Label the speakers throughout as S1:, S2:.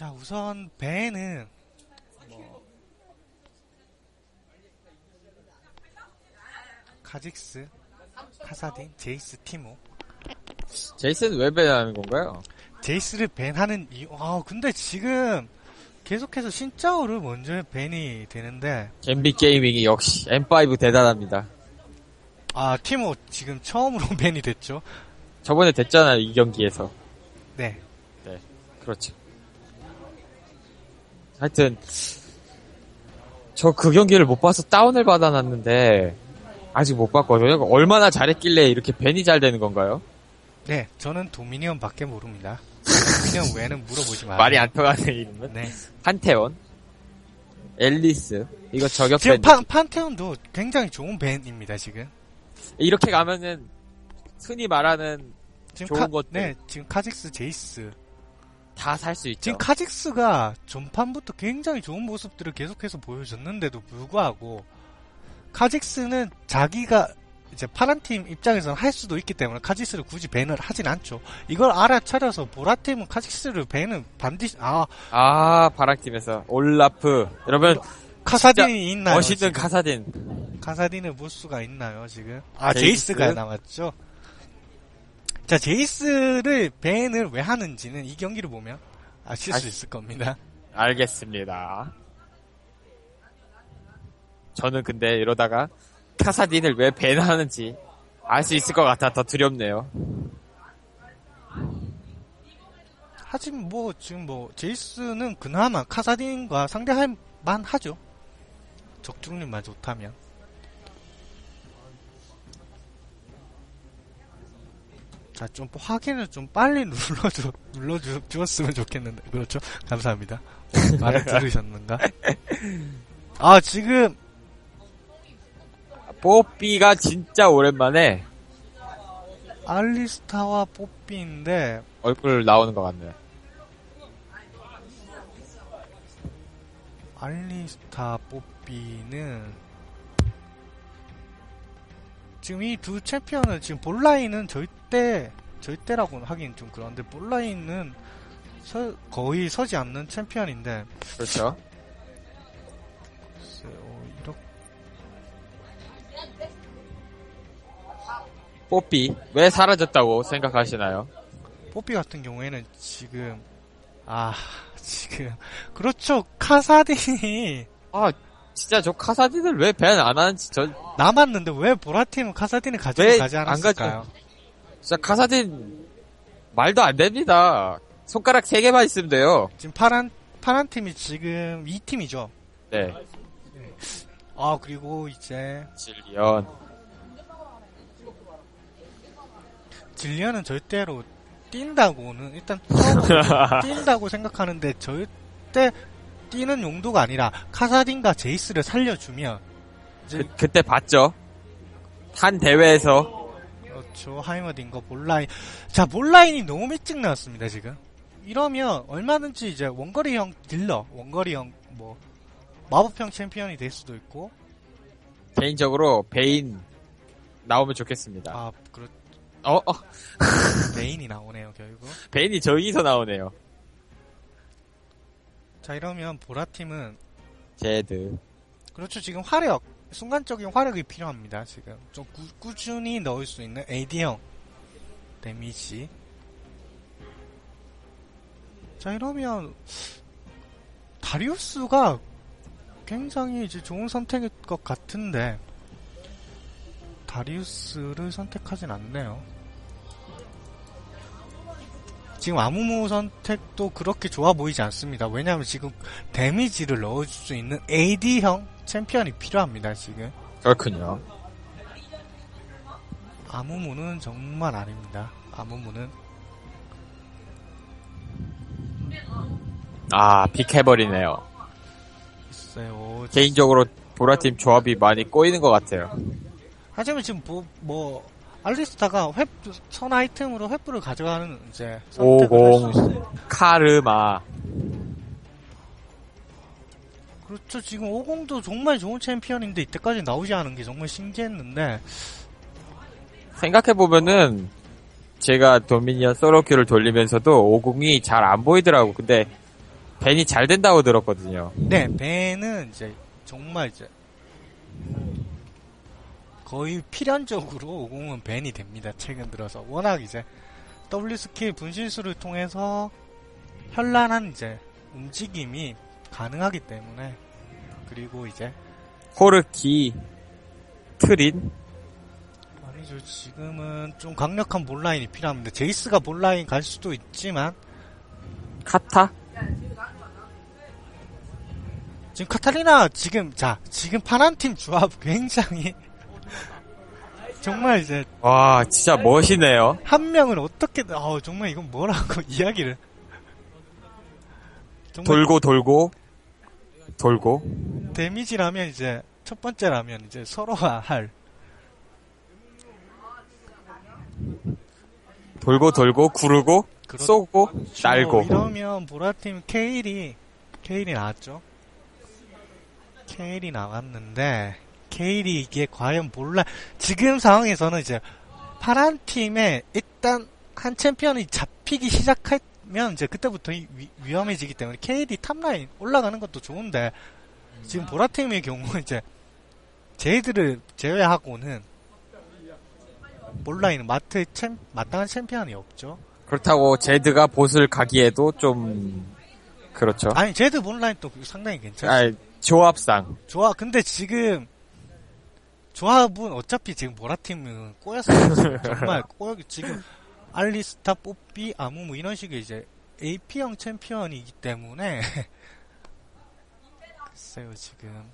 S1: 자, 우선 벤은 뭐 카직스, 카사딘, 제이스, 티모.
S2: 제이슨 왜 배하는 건가요?
S1: 제이스를 벤하는 이유. 아, 근데 지금 계속해서 신짜오를 먼저 벤이 되는데
S2: 잼비 게이밍이 역시 M5 대단합니다.
S1: 아, 티모 지금 처음으로 벤이 됐죠.
S2: 저번에 됐잖아요, 이 경기에서.
S1: 네.
S2: 그렇죠. 하여튼, 저 그 경기를 못 봐서 다운을 받아놨는데, 아직 못 봤거든요. 얼마나 잘했길래 이렇게 벤이 잘 되는 건가요?
S1: 네, 저는 도미니언 밖에 모릅니다. 도미니언 외에는 물어보지 마요.
S2: 말이 안 통하는 이름은?
S1: 네.
S2: 판테온, 앨리스, 이거 저격
S1: 지금
S2: 벤.
S1: 판, 판테온도 굉장히 좋은 벤입니다, 지금.
S2: 이렇게 가면은, 흔히 말하는
S1: 지금
S2: 좋은
S1: 카,
S2: 것들.
S1: 네, 지금 카직스, 제이스.
S2: 다 살 수 있죠.
S1: 지금 카직스가 전판부터 굉장히 좋은 모습들을 계속해서 보여줬는데도 불구하고 카직스는 자기가 이제 파란 팀 입장에서는 할 수도 있기 때문에 카직스를 굳이 밴을 하진 않죠. 이걸 알아차려서 보라 팀은 카직스를 밴은 반드시 아
S2: 아, 바락팀에서 올라프. 여러분,
S1: 카사딘이 있나요?
S2: 멋있는
S1: 지금?
S2: 카사딘.
S1: 카사딘을 볼 수가 있나요 지금? 아
S2: 제이스?
S1: 제이스가 남았죠. 자 제이스를 밴을 왜 하는지는 이 경기를 보면 아실 수
S2: 아-
S1: 있을 겁니다.
S2: 알겠습니다. 저는 근데 이러다가 카사딘을 왜 밴하는지 알 수 있을 것 같아 더 두렵네요.
S1: 하지만 뭐 지금 뭐 제이스는 그나마 카사딘과 상대할 만하죠. 적중률만 좋다면. 자, 좀 확인을 좀 빨리 눌러주, 눌러주, 주었으면 좋겠는데. 그렇죠. 감사합니다. 말을 들으셨는가? 아, 지금,
S2: 뽀삐가 진짜 오랜만에
S1: 알리스타와 뽀삐인데,
S2: 얼굴 나오는 것 같네요.
S1: 알리스타 뽀삐는 지금 이 두 챔피언은 지금 볼라인은 절대 절대라고는 하긴 좀 그런데 볼라인은 서- 거의 서지 않는 챔피언인데
S2: 그렇죠. 뽀삐 왜 사라졌다고 생각하시나요?
S1: 뽀삐 같은 경우에는 지금 아 지금 그렇죠 카사딘이
S2: 아 진짜 저 카사딘을 왜 밴 안 하는지 저
S1: 남았는데 왜 보라팀은 카사딘을 가지고
S2: 왜
S1: 가지
S2: 안
S1: 않았을까요?
S2: 진짜 카사딘 말도 안 됩니다. 손가락 세 개만 있으면 돼요.
S1: 지금 파란 파란 팀이 지금 2팀이죠.
S2: 네.
S1: 아 그리고 이제
S2: 질리언.
S1: 질리언은 절대로 뛴다고는 일단 뛴다고 생각하는데 절대 뛰는 용도가 아니라 카사딘과 제이스를 살려주면 이제
S2: 그, 그때 봤죠? 한 대회에서.
S1: 그렇죠. 하이머딘과 볼라인. 자 볼라인이 너무 일찍 나왔습니다 지금. 이러면 얼마든지 이제 원거리형 딜러 원거리형 뭐 마법형 챔피언이 될 수도 있고.
S2: 개인적으로 베인 나오면 좋겠습니다.
S1: 아 그렇
S2: 어, 어,
S1: 메인이 나오네요 결국.
S2: 베인이 저기서 나오네요.
S1: 자 이러면 보라팀은
S2: 제드.
S1: 그렇죠. 지금 화력, 순간적인 화력이 필요합니다. 지금 좀 꾸, 준히 넣을 수 있는 AD형 데미지. 자 이러면 다리우스가 굉장히 이제 좋은 선택일 것 같은데 다리우스를 선택하진 않네요. 지금 아무무 선택도 그렇게 좋아 보이지 않습니다. 왜냐하면 지금 데미지를 넣어줄 수 있는 AD형 챔피언이 필요합니다, 지금.
S2: 그렇군요.
S1: 아무무는 정말 아닙니다. 아무무는.
S2: 아, 픽해버리네요.
S1: 글쎄요.
S2: 개인적으로 보라팀 조합이 많이 꼬이는 것 같아요.
S1: 하지만 지금 뭐, 뭐, 알리스타가 횃, 선 아이템으로 횃불을 가져가는 이제 선택을 할수
S2: 오공.
S1: 있어요.
S2: 카르마.
S1: 그렇죠. 지금 50도 정말 좋은 챔피언인데 이때까지 나오지 않은 게 정말 신기했는데
S2: 생각해보면은, 제가 도미니언 솔로큐를 돌리면서도 오공이 잘 안 보이더라고. 근데, 벤이 잘 된다고 들었거든요.
S1: 네, 벤은 이제 정말 이제 거의 필연적으로 50은 벤이 됩니다. 최근 들어서 워낙 이제 W 스킬 분실수를 통해서 현란한 이제 움직임이 가능하기 때문에 그리고 이제
S2: 호르키, 트린,
S1: 아니죠 지금은 좀 강력한 본라인이 필요합니다. 제이스가 본라인 갈 수도 있지만
S2: 카타?
S1: 지금 카타리나 지금 자 지금 파란 팀 조합 굉장히 정말 이제
S2: 와, 진짜 멋이네요.
S1: 한 명을 어떻게 어 정말 이건 뭐라고 이야기를
S2: 돌고 돌고 돌고
S1: 데미지라면 이제 첫 번째라면 이제 서로가 할
S2: 돌고 돌고 구르고
S1: 그렇죠.
S2: 쏘고 날고
S1: 이러면 보라팀 케일이 케일이 나왔죠. 케일이 나왔는데 케일이 이게 과연 몰라 지금 상황에서는 이제 파란 팀에 일단 한 챔피언이 잡히기 시작하면 이제 그때부터 위, 위험해지기 때문에 케일이 탑라인 올라가는 것도 좋은데 지금 보라 팀의 경우 이제 제이드를 제외하고는 본라인은 마트 챔 마땅한 챔피언이 없죠.
S2: 그렇다고 제드가 보스를 가기에도 좀 그렇죠.
S1: 아니 제드 본라인 또 상당히 괜찮아요.
S2: 아, 조합상
S1: 좋아. 근데 지금 조합은 어차피 지금 보라팀은 꼬였어요. 정말 꼬여 지금 알리스타, 뽀삐, 아무 뭐 이런 식의 이제 AP형 챔피언이기 때문에 글쎄요 지금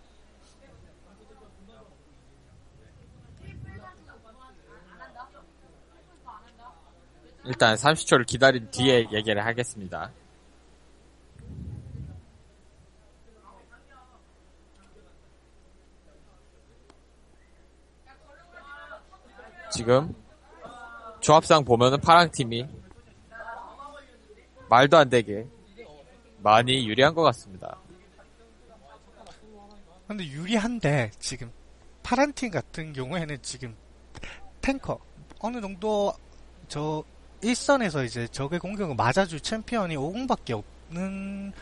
S2: 일단 30초를 기다린 뒤에 얘기를 하겠습니다. 지금 조합상 보면은 파랑 팀이 말도 안 되게 많이 유리한 것 같습니다.
S1: 근데 유리한데 지금 파란 팀 같은 경우에는 지금 탱커 어느 정도 저 일선에서 이제 적의 공격을 맞아줄 챔피언이 5공밖에 없는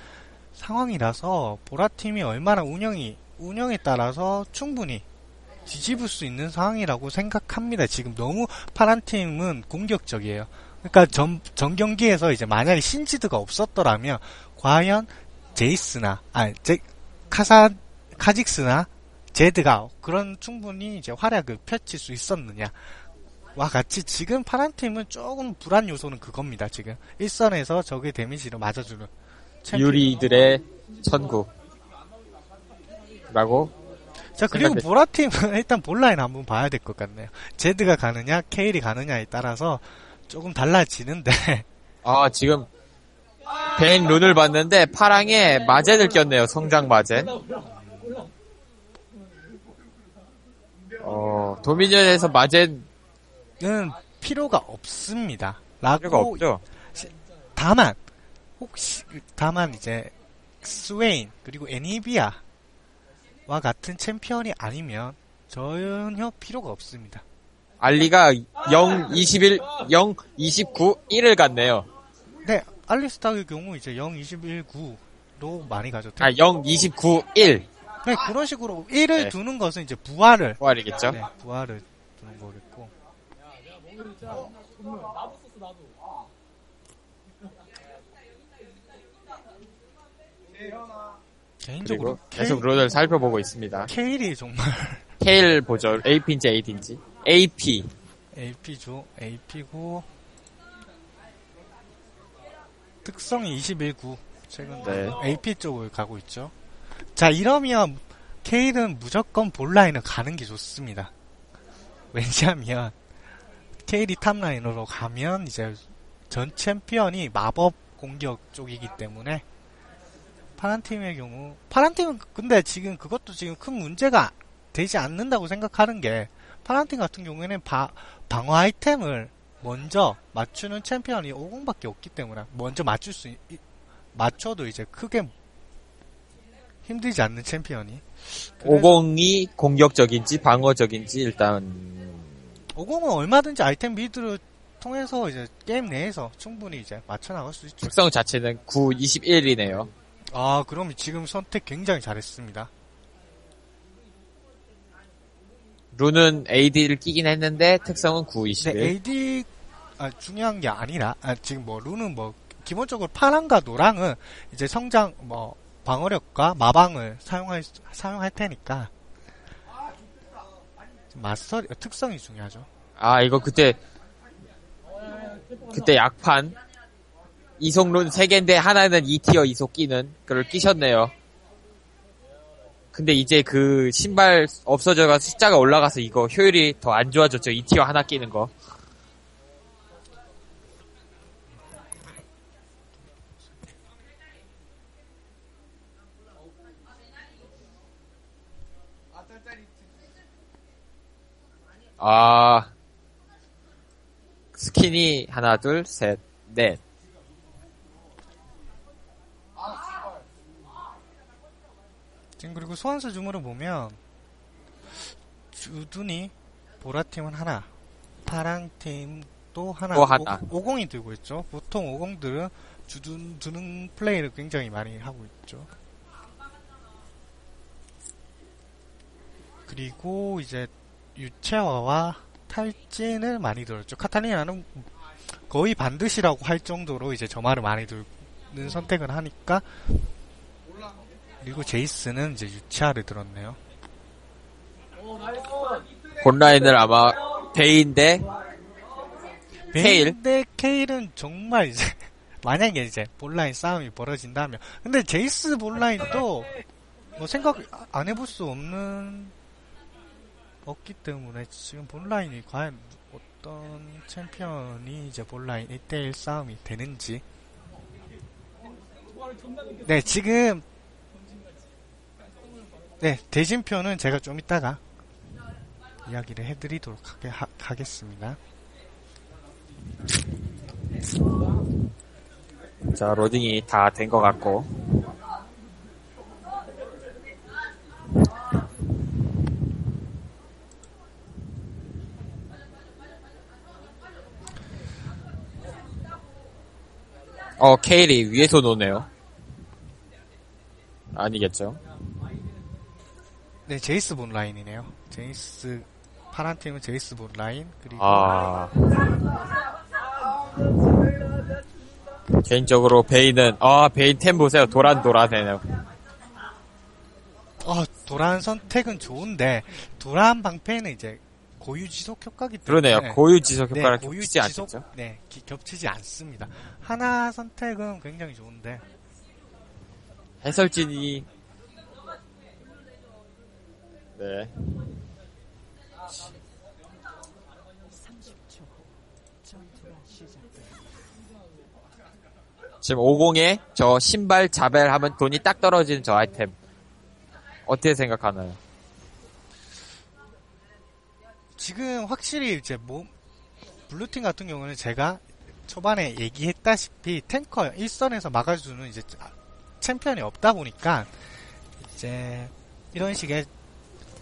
S1: 상황이라서 보라 팀이 얼마나 운영이 운영에 따라서 충분히 뒤집을 수 있는 상황이라고 생각합니다. 지금 너무 파란 팀은 공격적이에요. 그러니까 전, 전 경기에서 이제 만약에 신지드가 없었더라면 과연 제이스나 아 제, 카사 카직스나 제드가 그런 충분히 이제 활약을 펼칠 수 있었느냐. 와 같이 지금 파란 팀은 조금 불안 요소는 그겁니다. 지금 일선에서 적의 데미지를 맞아주는.
S2: 유리들의 천국. 라고
S1: 자 그리고
S2: 생각했-
S1: 보라 팀은 일단 본라인 한번 봐야 될 것 같네요. 제드가 가느냐 케일이 가느냐에 따라서 조금 달라지는데
S2: 아, 지금, 벤 룬을 봤는데, 파랑에 마젠을 꼈네요, 성장 마젠. 어, 도미니언에서 마젠
S1: 는 필요가 없습니다.
S2: 필요가
S1: 라고
S2: 없죠?
S1: 다만 혹시 다만 이제 스웨인 그리고 애니비아 와 같은 챔피언이 아니면 전혀 필요가 없습니다.
S2: 알리가 0, 21, 0, 29, 1을 갔네요.
S1: 네, 알리스타의 경우 이제 0, 21, 9로 많이 가죠.
S2: 아, 0, 29, 1.
S1: 네, 그런 식으로 1을
S2: 네.
S1: 두는 것은 이제 부활을
S2: 부활이겠죠?
S1: 네, 부활을 두는 거겠고. 개인적으로
S2: 그리고 계속 룬을 살펴보고 있습니다.
S1: 케일이 정말
S2: 케일 보죠. AP인지 AD인지. AP.
S1: AP죠. AP고 특성이 21구. 최근
S2: 네.
S1: AP 쪽을 가고 있죠. 자 이러면 케일은 무조건 본라인을 가는 게 좋습니다. 왜냐하면 케일이 탑라인으로 가면 이제 전 챔피언이 마법 공격 쪽이기 때문에 파란 팀의 경우 파란 팀은 근데 지금 그것도 지금 큰 문제가 되지 않는다고 생각하는 게 파란 팀 같은 경우에는 바- 방어 아이템을 먼저 맞추는 챔피언이 50밖에 없기 때문에 먼저 맞출 수 있- 맞춰도 이제 크게 힘들지 않는 챔피언이
S2: 50이 공격적인지 방어적인지 일단
S1: 50은 얼마든지 아이템 빌드를 통해서 이제 게임 내에서 충분히 이제 맞춰 나갈 수 있죠.
S2: 특성 자체는 9, 21이네요.
S1: 아, 그럼 지금 선택 굉장히 잘했습니다.
S2: 룬은 AD를 끼긴 했는데 특성은 9, 21.
S1: 근데 AD 아, 중요한 게 아니라 아, 지금 뭐 룬은 뭐 기본적으로 파랑과 노랑은 이제 성장 뭐 방어력과 마방을 사용할 수- 사용할 테니까 마스터 특성이 중요하죠.
S2: 아, 이거 그때, 그때 약판. 이속룬 3개인데 하나는 2티어 이속 끼는, 그걸 끼셨네요. 근데 이제 그 신발 없어져가 숫자가 올라가서 이거 효율이 더 안 좋아졌죠. 2티어 하나 끼는 거. 아, 스킨이 하나, 둘, 셋, 넷.
S1: 지금 그리고 소환수 줌으로 보면 주둔이 보라팀은 하나, 파랑팀도 하나,
S2: 또 하나.
S1: 오, 50이 들고 있죠. 보통 50들은 주둔 두는 플레이를 굉장히 많이 하고 있죠. 그리고 이제 유채화와 탈진을 많이 들었죠. 카탈리나는 거의 반드시라고 할 정도로 이제 점화를 많이 들는 선택을 하니까 그리고 제이스는 이제 유치아를 들었네요.
S2: 본라인을 아마 베인 대 케일?
S1: 근데 케일은 정말 이제 만약에 이제 본라인 싸움이 벌어진다면 근데 제이스 본라인도 뭐 생각 안 해볼 수 없는 없기 때문에 지금 본라인이 과연 어떤 챔피언이 이제 본라인 1대1 싸움이 되는지 네 지금 네 대진표는 제가 좀 이따가 이야기를 해드리도록 하, 하겠습니다.
S2: 자, 로딩이 다 된 것 같고. 어, 케일이 위에서 노네요. 아니겠죠?
S1: 네, 제이스 본 라인이네요. 제이스 파란 팀은 제이스 본 라인 그리고
S2: 아. 개인적으로 베인은, 아, 베인 템 보세요. 도란 도란해요.
S1: 어, 도란 선택은 좋은데 도란 방패는 이제 고유 지속 효과기 때문에
S2: 그러네요. 고유 지속
S1: 네,
S2: 효과를
S1: 고유
S2: 겹치지
S1: 지속-
S2: 않겠죠?
S1: 네, 기- 겹치지 않습니다. 하나 선택은 굉장히 좋은데
S2: 해설진이 네
S3: 30초 후 전투가 시작됩니다.
S2: 지금 50에 저 신발 자벨 하면 돈이 딱 떨어지는 저 아이템 어떻게 생각하나요?
S1: 지금 확실히 이제 뭐 블루팀 같은 경우는 제가 초반에 얘기했다시피 탱커 일선에서 막아주는 이제 챔피언이 없다 보니까 이제 이런 식의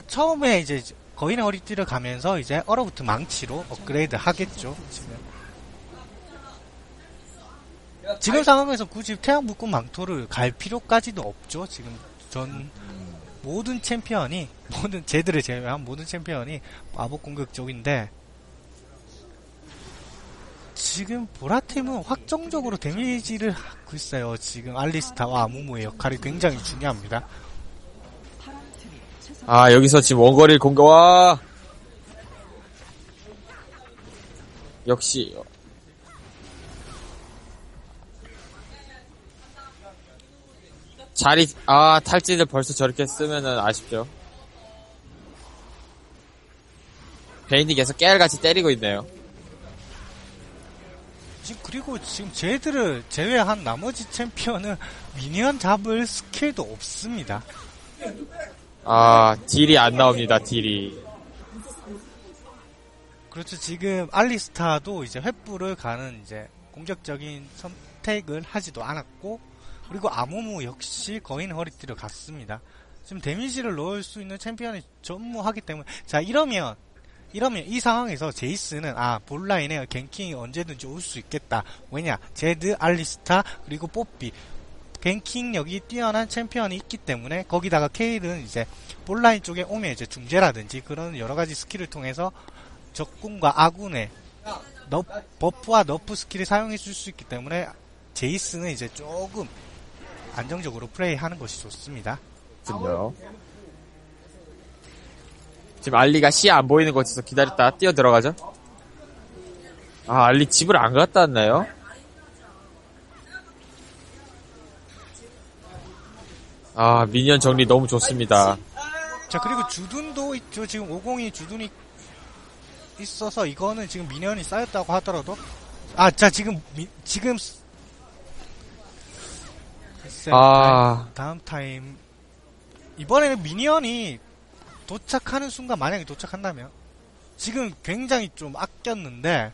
S1: 처음에 이제 거인의 허리띠를 가면서 이제 얼어붙은 망치로 업그레이드 하겠죠 지금. 지금 상황에서 굳이 태양 불꽃 망토를 갈 필요까지도 없죠 지금. 전 모든 챔피언이 모든 제들을 제외한 모든 챔피언이 마법 공격 쪽인데 지금 보라팀은 확정적으로 데미지를 글쎄요 지금. 알리스타와 아무무의 역할이 굉장히 중요합니다
S2: 아 여기서 지금 원거리를 공격. 와! 역시. 자리 아 탈진을 벌써 저렇게 쓰면은 아쉽죠. 베인이 계속 깨알같이 때리고 있네요.
S1: 지금 그리고 지금 쟤들을 제외한 나머지 챔피언은 미니언 잡을 스킬도 없습니다
S2: 아 딜이 안 나옵니다 딜이.
S1: 그렇죠. 지금 알리스타도 이제 횃불을 가는 이제 공격적인 선택을 하지도 않았고 그리고 아무무 역시 거인 허리띠를 갔습니다. 지금 데미지를 넣을 수 있는 챔피언이 전무하기 때문에 자 이러면 이러면 이 상황에서 제이스는 아 본라인에 갱킹이 언제든지 올 수 있겠다. 왜냐? 제드 알리스타 그리고 뽀삐 갱킹력이 뛰어난 챔피언이 있기 때문에 거기다가 케일은 이제 본라인 쪽에 오면 이제 중재라든지 그런 여러 가지 스킬을 통해서 적군과 아군의 너, 버프와 너프 스킬을 사용해 줄 수 있기 때문에 제이스는 이제 조금 안정적으로 플레이하는 것이 좋습니다.
S2: 군요. 지금 알리가 시야 안 보이는 곳에서 기다렸다 뛰어 들어가죠. 아 알리 집을 안 갔다 왔나요? 아 미니언 정리 너무 좋습니다.
S1: 자 그리고 주둔도 있죠. 지금 50이 주둔이 있어서 이거는 지금 미니언이 쌓였다고 하더라도 아 자 지금 미- 지금
S2: 아
S1: 다음 타임 이번에는 미니언이 도착하는 순간 만약에 도착한다면 지금 굉장히 좀 아꼈는데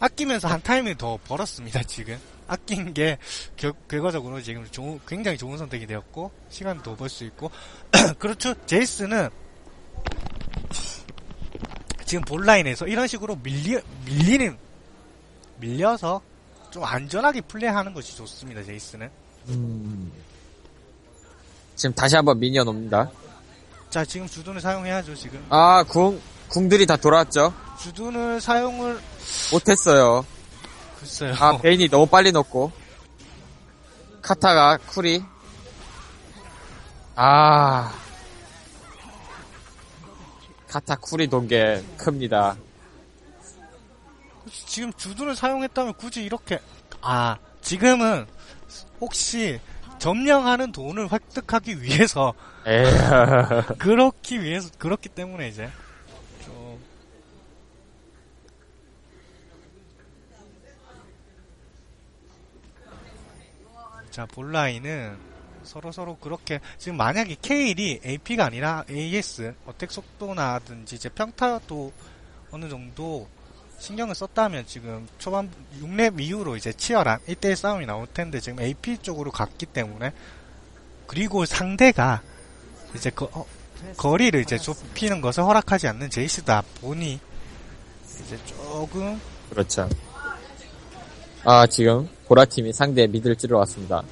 S1: 아끼면서 한 타임을 더 벌었습니다 지금 아낀 게 결, 결과적으로 지금 좋은- 굉장히 좋은 선택이 되었고 시간도 더벌수 있고 그렇죠 제이스는 지금 본라인에서 이런 식으로 밀리, 밀리는 밀려서 좀 안전하게 플레이하는 것이 좋습니다 제이스는
S2: 음. 지금 다시 한번 미니언 옵니다.
S1: 자 지금 주둔을 사용해야죠 지금
S2: 아궁 궁들이 다 돌아왔죠.
S1: 주둔을 사용을
S2: 못했어요.
S1: 글쎄요.
S2: 아 베인이 너무 빨리 넣고. 카타가 쿨이 아. 카타 쿨이 돈게 큽니다.
S1: 지금 주둔을 사용했다면 굳이 이렇게 아 지금은 혹시 점령하는 돈을 획득하기 위해서
S2: 에이
S1: 그렇기 위해서 그렇기 때문에 이제 좀 자, 본라인은 서로서로 그렇게, 지금 만약에 케일이 AP가 아니라 AS, 어택 속도나든지 이제 평타도 어느 정도 신경을 썼다면 지금 초반 6렙 이후로 이제 치열한 1대1 싸움이 나올 텐데 지금 AP 쪽으로 갔기 때문에 그리고 상대가 이제 그, 어, 거리를 이제 좁히는 것을 허락하지 않는 제이스다 보니 이제 조금
S2: 그렇죠. 아 지금 보라팀이 상대 미들 찌러 왔습니다.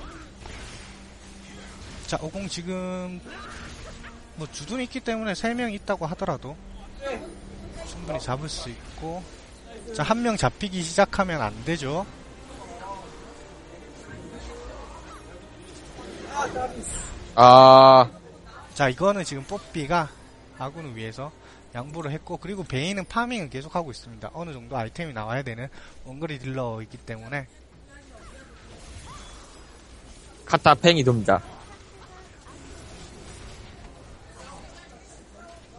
S1: 자, 50 지금 뭐 주둔이 있기 때문에 3명 있다고 하더라도 충분히 잡을 수 있고 자, 한 명 잡히기 시작하면 안 되죠.
S2: 아
S1: 자, 이거는 지금 뽀삐가 아군을 위해서 양보를 했고 그리고 베인은 파밍을 계속하고 있습니다. 어느 정도 아이템이 나와야 되는 원거리 딜러이기 때문에
S2: 카타 팽이 돕니다.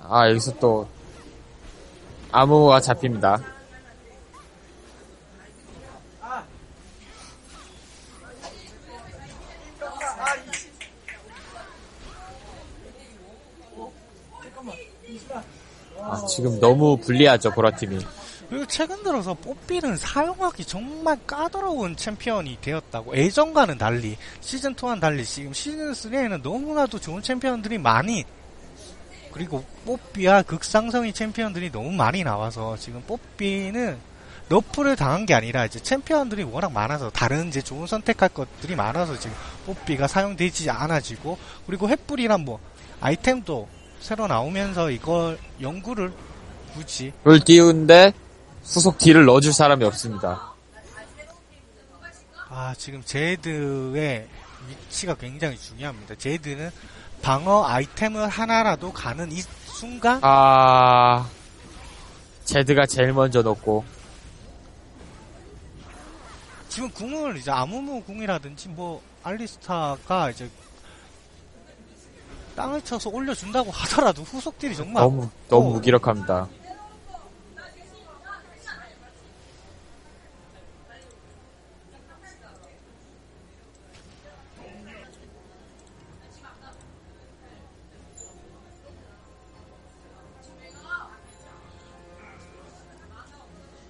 S2: 아 여기서 또 아무가 잡힙니다. 아, 지금 너무 불리하죠 보라팀이.
S1: 최근 들어서 뽀삐는 사용하기 정말 까다로운 챔피언이 되었다고 예전과는 달리 시즌2와는 달리 지금 시즌3에는 너무나도 좋은 챔피언들이 많이 그리고 뽀삐와 극상성의 챔피언들이 너무 많이 나와서 지금 뽀삐는 너프를 당한 게 아니라 이제 챔피언들이 워낙 많아서 다른 이제 좋은 선택할 것들이 많아서 지금 뽀삐가 사용되지 않아지고 그리고 횃불이란 뭐 아이템도 새로 나오면서 이걸 연구를 굳이
S2: 그걸 띄우는데 후속 딜을 넣어줄 사람이 없습니다.
S1: 아, 지금 제드의 위치가 굉장히 중요합니다. 제드는 방어 아이템을 하나라도 가는 이 순간,
S2: 아, 제드가 제일 먼저 넣고,
S1: 지금 궁을 이제 아무무 궁이라든지 뭐, 알리스타가 이제 땅을 쳐서 올려준다고 하더라도 후속딜이 정말
S2: 너무, 너무 무기력합니다.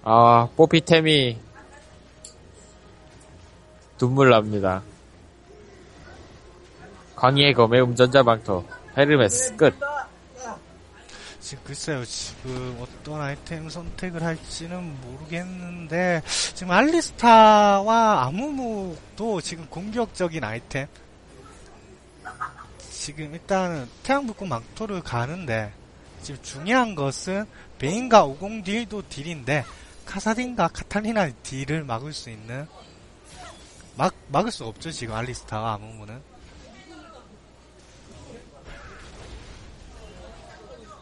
S2: 아, 뽀피템이 눈물 납니다. 광희의 검의 운전자 방터, 헤르메스 끝.
S1: 글쎄요, 지금 어떤 아이템 선택을 할지는 모르겠는데, 지금 알리스타와 아무무도 지금 공격적인 아이템. 지금 일단은 태양불꽃 망토를 가는데, 지금 중요한 것은 베인과 50 딜도 딜인데, 카사딘과 카탈리나 딜을 막을 수 있는, 막, 막을 수 없죠, 지금 알리스타와 아무무는.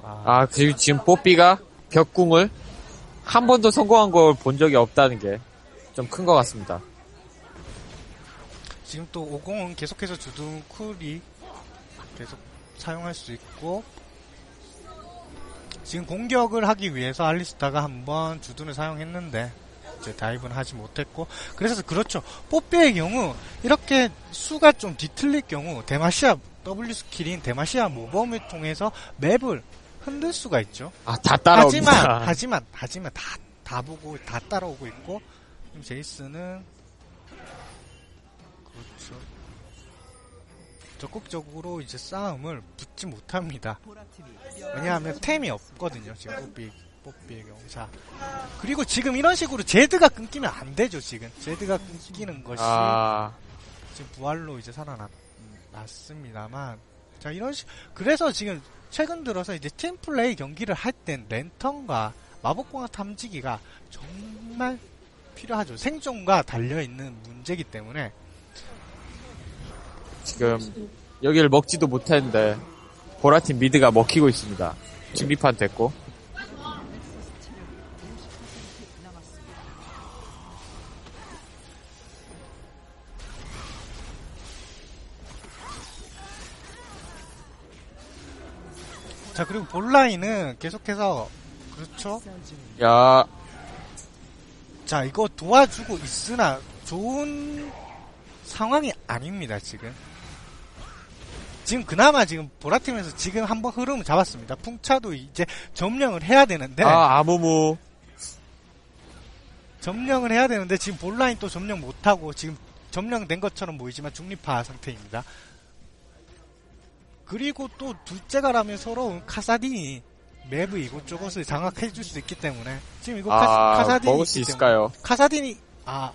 S1: 아,
S2: 아, 그리고 지금 뽀삐가 벽궁을 한 번도 성공한 걸 본 적이 없다는 게 좀 큰 것 같습니다.
S1: 지금 또 50은 계속해서 주둔 쿨이 계속 사용할 수 있고 지금 공격을 하기 위해서 알리스타가 한번 주둔을 사용했는데 이제 다이브는 하지 못했고 그래서 그렇죠 뽀삐의 경우 이렇게 수가 좀 뒤틀릴 경우 데마시아 W 스킬인 데마시아 모범을 통해서 맵을 흔들 수가 있죠
S2: 아, 다 따라옵니다.
S1: 하지만 하지만 하지만 다 다 보고 다 따라오고 있고 지금 제이스는 적극적으로 이제 싸움을 붙지 못합니다. 왜냐하면 템이 없거든요. 지금 뽀삐 뽀삐의 경우 자 그리고 지금 이런 식으로 제드가 끊기면 안 되죠. 지금 제드가 끊기는 것이
S2: 아,
S1: 지금 부활로 이제 살아났습니다만 자 이런 식 그래서 지금 최근 들어서 이제 팀 플레이 경기를 할 땐 랜턴과 마법공학 탐지기가 정말 필요하죠 생존과 달려있는 문제이기 때문에
S2: 지금 여기를 먹지도 못했는데 보라팀 미드가 먹히고 있습니다. 중립판 됐고.
S1: 자 그리고 본라인은 계속해서 그렇죠
S2: 야,
S1: 자 이거 도와주고 있으나 좋은 상황이 아닙니다 지금 지금 그나마 지금 보라팀에서 지금 한번 흐름을 잡았습니다 풍차도 이제 점령을 해야 되는데
S2: 아, 아무무.
S1: 점령을 해야 되는데 지금 본라인 또 점령 못하고 지금 점령된 것처럼 보이지만 중립화 상태입니다. 그리고 또 둘째가라면 서러운 카사딘이 맵의 이곳저곳을 장악해 줄 수 있기 때문에 지금 이거
S2: 아,
S1: 카, 사딘이
S2: 먹을 수 있을까요?
S1: 카사딘이 아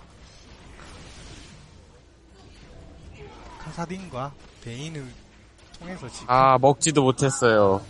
S1: 카사딘과 베인을 통해서 지금
S2: 아, 먹지도 못했어요.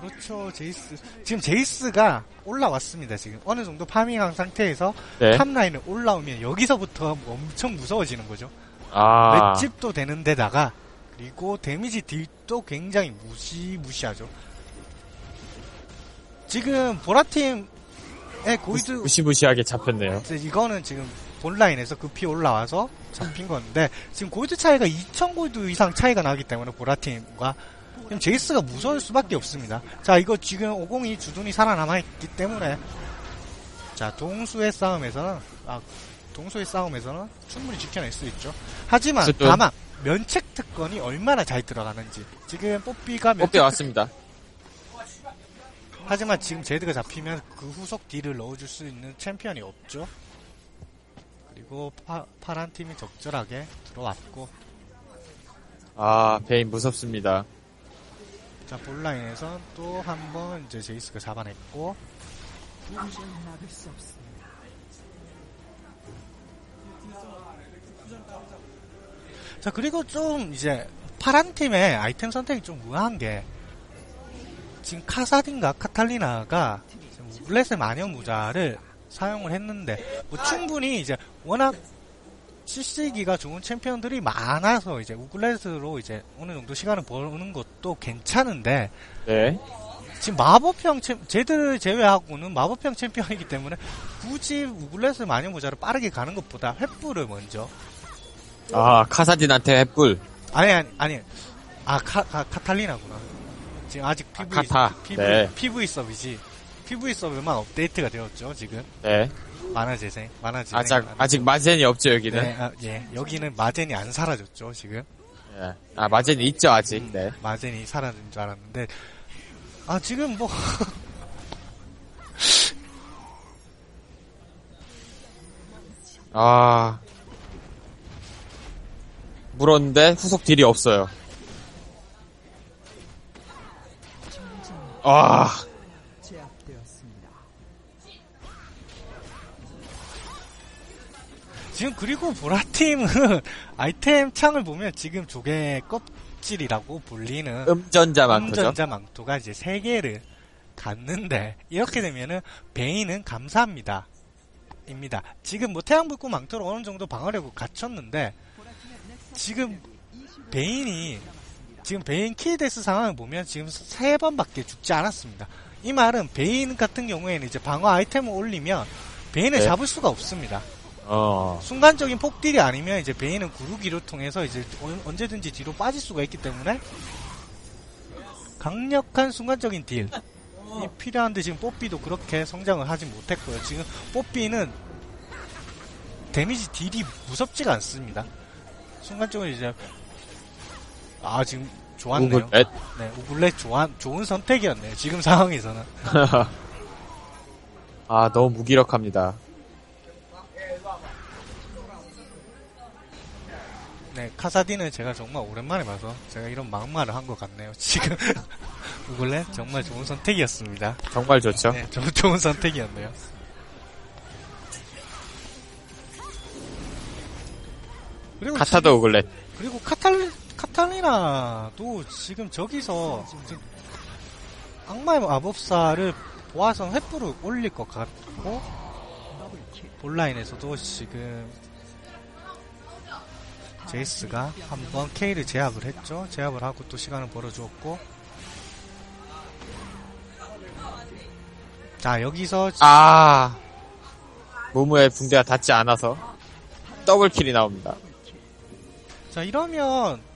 S1: 그렇죠 제이스 지금 제이스가 올라왔습니다 지금 어느 정도 파밍한 상태에서
S2: 네.
S1: 탑라인을 올라오면 여기서부터 엄청 무서워지는 거죠.
S2: 아,
S1: 맷집도 되는 데다가 그리고 데미지 딜도 굉장히 무시무시하죠. 지금 보라팀의 골드
S2: 무시무시하게 잡혔네요.
S1: 이제 이거는 지금 본라인에서 급히 올라와서 잡힌 건데 지금 골드 차이가 2000 골드 이상 차이가 나기 때문에 보라팀과 지금 제이스가 무서울 수밖에 없습니다. 자 이거 지금 50이 주둔이 살아남아 있기 때문에 자 동수의 싸움에서는 아 동수의 싸움에서는 충분히 지켜낼 수 있죠. 하지만. 다만 면책 특권이 얼마나 잘 들어가는지 지금 뽀삐가 면책
S2: 뽀삐 왔습니다.
S1: 하지만 지금 제드가 잡히면 그 후속 딜을 넣어줄 수 있는 챔피언이 없죠. 그리고 파, 파란 팀이 적절하게 들어왔고
S2: 아, 베인 무섭습니다.
S1: 자 본라인에선 또 한 번 이제 제이스가 잡아냈고. 자 그리고 좀 이제 파란 팀의 아이템 선택이 좀 무한 게 지금 카사딘과 카탈리나가 우블렛의 마녀 무자를 사용을 했는데 뭐 충분히 이제 워낙 CC기가 좋은 챔피언들이 많아서 이제 우글렛으로 이제 어느 정도 시간을 버는 것도 괜찮은데
S2: 네.
S1: 지금 마법형 챔 제드 제외하고는 마법형 챔피언이기 때문에 굳이 우글렛을 마녀 무자를 빠르게 가는 것보다 횃불을 먼저
S2: 아, 카사딘한테 횃불.
S1: 아니 아니 아니 아 카, 카 카탈리나구나 지금 아직 PV
S2: 카타.
S1: PV,
S2: 네.
S1: PV 서비지 PV 서비만 업데이트가 되었죠 지금
S2: 네.
S1: 만화 재생 만화 재생
S2: 아직, 아직 마젠이 없죠, 여기는.
S1: 네, 아, 예 여기는 마젠이 안 사라졌죠 지금
S2: 예. 아, 마젠이 있죠, 아직.
S1: 음,
S2: 네.
S1: 마젠이 사라진 줄 알았는데 아 지금 뭐
S2: 아. 물었는데 후속 딜이 없어요. 아,
S3: 제압되었습니다.
S1: 지금 그리고 보라팀은 아이템 창을 보면 지금 조개 껍질이라고 불리는
S2: 음전자 많거죠?
S1: 음전자 망토가 이제 세 개를 갖는데 이렇게 되면은 베인은 감사합니다. 입니다. 지금 뭐 태양불꽃 망토로 어느 정도 방어력을 갖췄는데 지금 베인이 지금 베인 키데스 상황을 보면 지금 세 번밖에 죽지 않았습니다. 이 말은 베인 같은 경우에는 이제 방어 아이템을 올리면 베인을
S2: 네.
S1: 잡을 수가 없습니다.
S2: 어.
S1: 순간적인 폭딜이 아니면 이제 베인은 구르기를 통해서 이제 언- 언제든지 뒤로 빠질 수가 있기 때문에 강력한 순간적인 딜이 필요한데 지금 뽀삐도 그렇게 성장을 하지 못했고요. 지금 뽀삐는 데미지 딜이 무섭지가 않습니다. 순간적으로 이제 아 지금 좋았네요.
S2: 우글렛.
S1: 네, 우글렛 좋아, 좋은 선택이었네요. 지금 상황에서는.
S2: 아, 너무 무기력합니다.
S1: 네, 카사딘은 제가 정말 오랜만에 봐서 제가 이런 막말을 한 것 같네요. 지금 우글렛 정말 좋은 선택이었습니다.
S2: 정말 좋죠?
S1: 네, 좀 좋은 선택이었네요. 그리고
S2: 카타도 우글렛.
S1: 지- 그리고 카탈 카탈리나도 지금 저기서 지금 악마의 마법사를 보아서 횃불을 올릴 것 같고 본라인에서도 지금 제이스가 한번 K를 제압을 했죠. 제압을 하고 또 시간을 벌어주었고 자 여기서
S2: 아. 무무의 붕대가 닿지 않아서 더블킬이 나옵니다.
S1: 자 이러면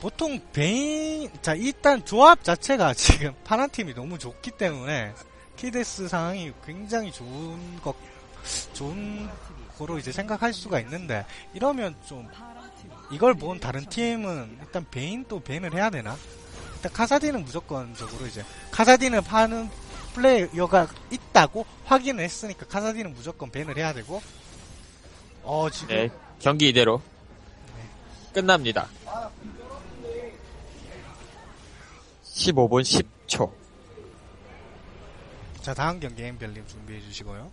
S1: 보통 베인 자 일단 조합 자체가 지금 파란 팀이 너무 좋기 때문에 키데스 상황이 굉장히 좋은 것 좋은 거로 이제 생각할 수가 있는데 이러면 좀 이걸 본 다른 팀은 일단 베인 또 벤을 해야 되나? 일단 카사딘은 무조건적으로 이제 카사딘을 파는 플레이어가 있다고 확인을 했으니까 카사딘은 무조건 벤을 해야 되고 어 지금
S2: 네. 경기 이대로 끝납니다. 15분 10초.
S1: 자 다음 경기 엠별님 준비해 주시고요.